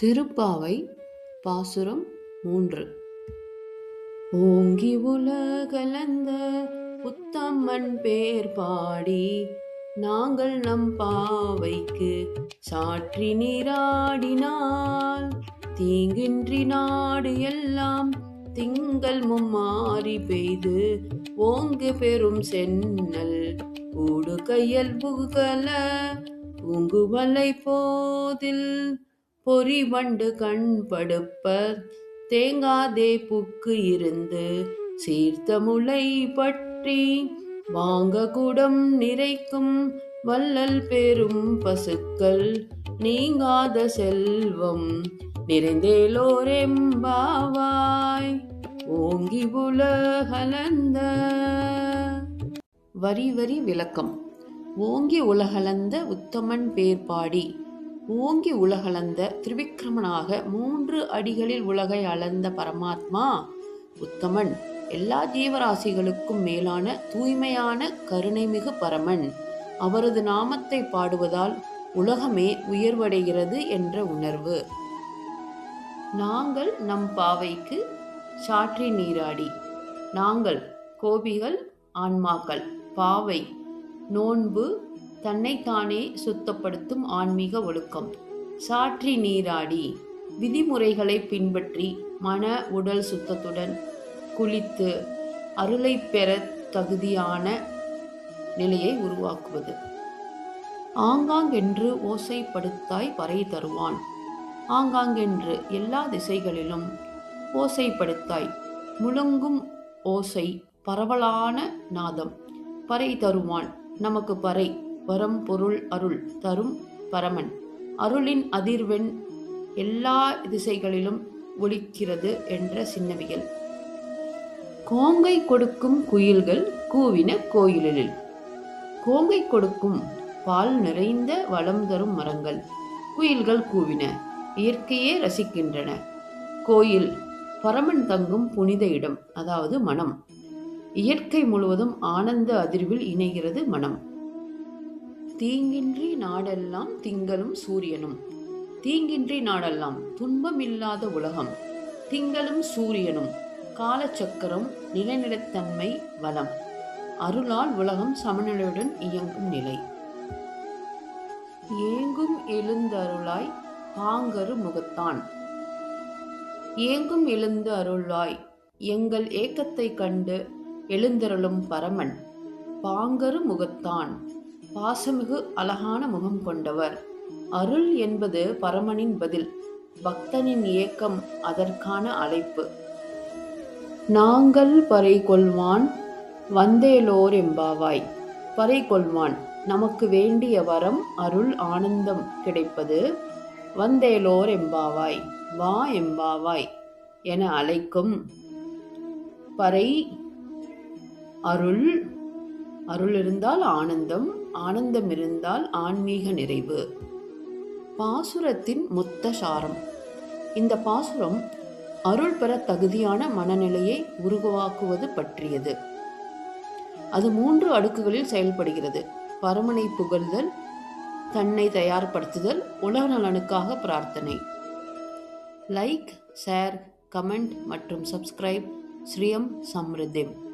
திருப்பாவை பாசுரம் மூன்று. ஓங்கி உலகலந்த புத்தம்மன் பேர் பாடி நாங்கள் நம் பாவைக்கு சாற்றி நீராடினால். தீங்கின்றி நாடு எல்லாம் திங்கள் மும்மாறி பெய்து ஓங்கு பெரும் சென்னல் ஊடு கையல் புகல பூங்குவலை போதில் பொறிவண்டு கண் படுப்ப தேங்காதே புக்கு இருந்து சீர்த்த முளை பற்றி வாங்க குடம் நிறைக்கும் வள்ளல் பெரும் பசுக்கள் நீங்காத செல்வம் நிறைந்தேலோரெம்பாவாய் ஓங்கி உலகலந்த. வரி வரி விளக்கம். ஓங்கி உலகலந்த உத்தமன் பேர்பாடி ஓங்கி உலகளந்த திரிவிக்கிரமனாக மூன்று அடிகளில் உலகை அளந்த பரமாத்மா உத்தமன். எல்லா ஜீவராசிகளுக்கும் மேலான தூய்மையான கருணைமிகு பரமன். அவரது நாமத்தை பாடுவதால் உலகமே உயர்வடைகிறது என்ற உணர்வு. நாங்கள் நம் பாவைக்கு சாற்றி நீராடி. நாங்கள் கோபிகள் ஆன்மாக்கள். பாவை நோன்பு தன்னைத்தானே சுத்தப்படுத்தும் ஆன்மீக ஒழுக்கம். சாற்றி நீராடி விதிமுறைகளை பின்பற்றி மன உடல் சுத்தத்துடன் குளித்து அருளை பெற தகுதியான நிலையை உருவாக்குவது. ஆங்காங்கென்று ஓசைப்படுத்தாய் பறை தருவான். ஆங்காங்கென்று எல்லா திசைகளிலும் ஓசைப்படுத்தாய். முழங்கும் ஓசை பரவலான நாதம். பறை தருவான். நமக்கு பறை. வரம் பொருள் அருள் தரும் பரமன். அருளின் அதிர்வெண் எல்லா திசைகளிலும் ஒலிக்கிறது என்ற சின்னவியல். கோங்கை கொடுக்கும் குயில்கள் கூவின கோயிலில். கோங்கை கொடுக்கும் பால் நிறைந்த வளம் தரும் மரங்கள் குயில்கள் கூவின இயற்கையே ரசிக்கின்றன. கோயில் பரமன் தங்கும் புனித இடம் அதாவது மனம். இயற்கை முழுவதும் ஆனந்த அதிர்வில் இணைகிறது மனம். தீங்கின்றி நாடெல்லாம் திங்களும் சூரியனும். தீங்கின்றி நாடெல்லாம் துன்பமில்லாத உலகம். திங்களும் சூரியனும் காலச்சக்கரம் நிலநிலத்தன்மை வளம். அருளால் உலகம் சமநிலையுடன் இயங்கும் நிலை. ஏங்கும் எழுந்தருளாய் பாங்கரு முகத்தான். ஏங்கும் எழுந்து அருளாய் எங்கள் ஏக்கத்தை கண்டு எழுந்தருளும் பரமன். பாங்கரு முகத்தான். பாசமிகு அழகான முகம் கொண்டவர். அருள் என்பது பரமனின் பதில் பக்தனின் இயக்கம் அதற்கான அழைப்பு. நாங்கள் பறை கொள்வான் வந்தேலோர் எம்பாவாய் பறை கொள்வான் நமக்கு வேண்டிய வரம் அருள் ஆனந்தம் கிடைப்பது வந்தேலோர் எம்பாவாய் வா எம்பாவாய் என அழைக்கும். பறை அருள் அருள் இருந்தால் ஆனந்தம் ஆனந்தம் இருந்தால் ஆன்மீக நிறைவு. பாசுரத்தின் மொத்த சாரம் இந்த பாசுரம் அருள் பெற தகுதியான மனநிலையை உருவாக்குவது பற்றியது. அது மூன்று அடுக்குகளில் செயல்படுகிறது. பரமனை புகழ்தல் தன்னை தயார்படுத்துதல் உலக நலனுக்காக பிரார்த்தனை. லைக் ஷேர் கமெண்ட் மற்றும் சப்ஸ்கிரைப் ஸ்ரீயம் சம்ருதிம்.